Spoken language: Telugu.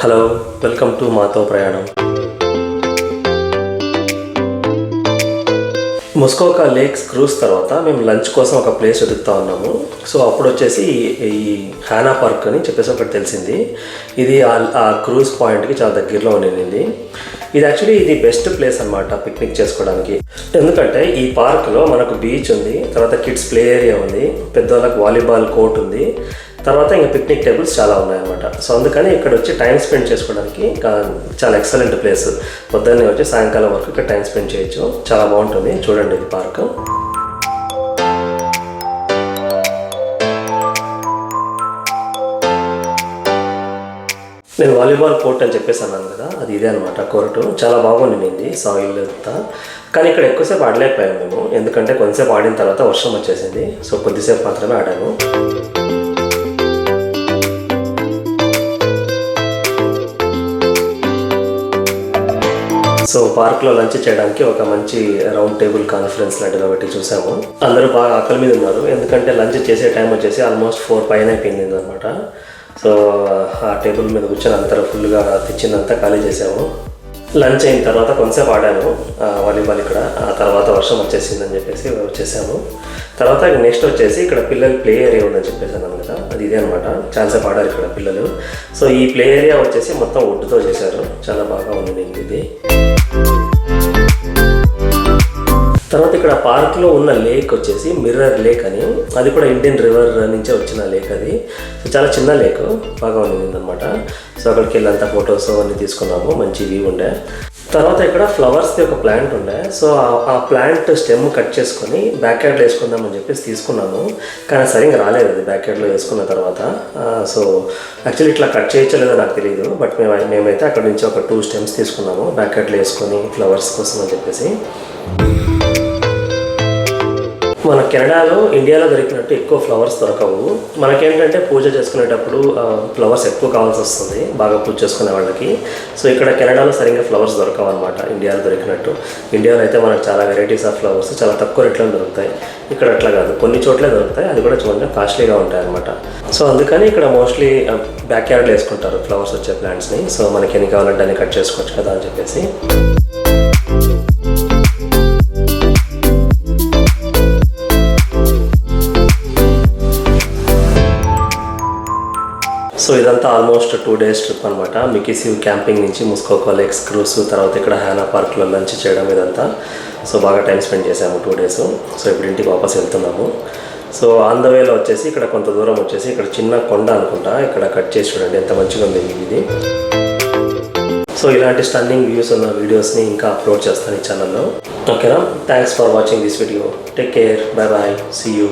హలో వెల్కమ్ టు మాతో ప్రయాణం. ముస్కోకా లేక్స్ క్రూజ్ తర్వాత మేము లంచ్ కోసం ఒక ప్లేస్ వెతుకుతా ఉన్నాము. సో అప్పుడు వచ్చేసి ఈ హానా పార్క్ అని చెప్పేసి ఒకటి తెలిసింది. ఇది ఆ- ఆ క్రూజ్ పాయింట్కి చాలా దగ్గరలో ఉండింది. ఇది యాక్చువల్లీ ఇది బెస్ట్ ప్లేస్ అన్నమాట పిక్నిక్ చేసుకోవడానికి. ఎందుకంటే ఈ పార్క్లో మనకు బీచ్ ఉంది తర్వాత కిడ్స్ ప్లే ఏరియా ఉంది పెద్దవాళ్ళకి వాలీబాల్ కోర్ట్ ఉంది తర్వాత ఇంకా పిక్నిక్ టేబుల్స్ చాలా ఉన్నాయన్నమాట. సో అందుకని ఇక్కడ వచ్చి టైం స్పెండ్ చేసుకోవడానికి చాలా ఎక్సలెంట్ ప్లేస్ పొద్దున్నే వచ్చి సాయంకాలం వరకు ఇక్కడ టైం స్పెండ్ చేయొచ్చు. చాలా బాగుంటుంది. చూడండి ఇది పార్క్ నేను వాలీబాల్ కోర్ట్ అని చెప్పేసి అన్నాను కదా అది ఇదే అనమాట కోర్టు. చాలా బాగుండింది సాయిల్ అంతా. కానీ ఇక్కడ ఎక్కువసేపు ఆడలేకపోయాము మేము. ఎందుకంటే కొంతసేపు ఆడిన తర్వాత వర్షం వచ్చేసింది. సో కొద్దిసేపు మాత్రమే ఆడాము. సో పార్క్లో లంచ్ చేయడానికి ఒక మంచి రౌండ్ టేబుల్ కాన్ఫరెన్స్ లాంటిది ఒకటి చూసాము. అందరూ బాగా ఆకలి మీద ఉన్నారు. ఎందుకంటే లంచ్ చేసే టైం వచ్చేసి ఆల్మోస్ట్ ఫోర్ పైన అయిపోయింది అనమాట సో ఆ టేబుల్ మీద కూర్చొని అంతా ఫుల్గా తెచ్చిందంతా ఖాళీ చేసాము. లంచ్ అయిన తర్వాత కొంతసేపు ఆడాను వాలీబాల్ ఇక్కడ. ఆ తర్వాత వర్షం వచ్చేసిందని చెప్పేసి వచ్చేసాము. తర్వాత నెక్స్ట్ వచ్చేసి ఇక్కడ పిల్లలు ప్లే ఏరియా ఉందని చెప్పేసి అన్నాను కదా. అది ఇదే అనమాట చాలాసేపు ఆడారు ఇక్కడ పిల్లలు. సో ఈ ప్లే ఏరియా వచ్చేసి మొత్తం వుడ్తో చేశారు. చాలా బాగా ఉంది ఇది. ఇక్కడ పార్క్లో ఉన్న లేక్ వచ్చేసి మిర్రర్ లేక్ అని. అది కూడా ఇండియన్ రివర్ నుంచే వచ్చిన లేక్ అది. సో చాలా చిన్న లేక్ బాగా ఉండిందనమాట సో అక్కడికి వెళ్ళి అంతా ఫొటోస్ అన్నీ తీసుకున్నాము. మంచి వ్యూ ఉండే. తర్వాత ఇక్కడ ఫ్లవర్స్ది ఒక ప్లాంట్ ఉండే. సో ఆ- ప్లాంట్ స్టెమ్ కట్ చేసుకొని బ్యాక్ యార్డ్లో వేసుకుందామని చెప్పేసి తీసుకున్నాము. కానీ సరిగ్గా రాలేదు. అది బ్యాక్ యార్డ్లో వేసుకున్న తర్వాత. సో యాక్చువల్లీ ఇట్లా కట్ చేయచ్చలేదో నాకు తెలియదు బట్ మేము మేమైతే అక్కడ నుంచి ఒక టూ స్టెమ్స్ తీసుకున్నాము. బ్యాక్ యార్డ్లో వేసుకొని ఫ్లవర్స్ కోసం అని చెప్పేసి. మన కెనడాలో ఇండియాలో దొరికినట్టు ఎక్కువ ఫ్లవర్స్ దొరకవు. మనకేంటంటే పూజ చేసుకునేటప్పుడు ఫ్లవర్స్ ఎక్కువ కావాల్సి వస్తుంది బాగా పూజ చేసుకునే వాళ్ళకి. సో ఇక్కడ కెనడాలో సరిగ్గా ఫ్లవర్స్ దొరకవు అనమాట ఇండియాలో దొరికినట్టు. ఇండియాలో అయితే మనకు చాలా వెరైటీస్ ఆఫ్ ఫ్లవర్స్ చాలా తక్కువ రేట్లో దొరుకుతాయి. ఇక్కడ అట్లా కాదు కొన్ని చోట్లే దొరుకుతాయి అది కూడా కొంచెం కాస్ట్లీగా ఉంటాయి అనమాట సో అందుకని ఇక్కడ మోస్ట్లీ బ్యాక్ యార్డ్లో వేసుకుంటారు ఫ్లవర్స్ వచ్చే ప్లాంట్స్ని సో మనకి ఎన్ని కావాలంటే అన్ని కట్ చేసుకోవచ్చు కదా అని చెప్పేసి. సో ఇదంతా ఆల్మోస్ట్ టూ డేస్ ట్రిప్ అనమాట మికిసివ్ క్యాంపింగ్ నుంచి ముస్కోకో లెక్స్ క్రూస్ తర్వాత ఇక్కడ హ్యానా పార్క్లో లంచ్ చేయడం ఇదంతా. సో బాగా టైం స్పెండ్ చేసాము టూ డేస్ సో ఇప్పుడు ఇంటికి వాపస్ వెళ్తున్నాము. సో ఆన్ ద వేలో వచ్చేసి ఇక్కడ కొంత దూరం వచ్చేసి ఇక్కడ చిన్న కొండ అనుకుంటా. ఇక్కడ కట్ చేసి చూడండి ఎంత మంచిగా ఉంది ఇది. సో ఇలాంటి స్టన్నింగ్ వ్యూస్ ఉన్న వీడియోస్ని ఇంకా అప్లోడ్ చేస్తాను ఈ ఛానల్లో ఓకేనా? Thanks for watching this video take care bye bye see you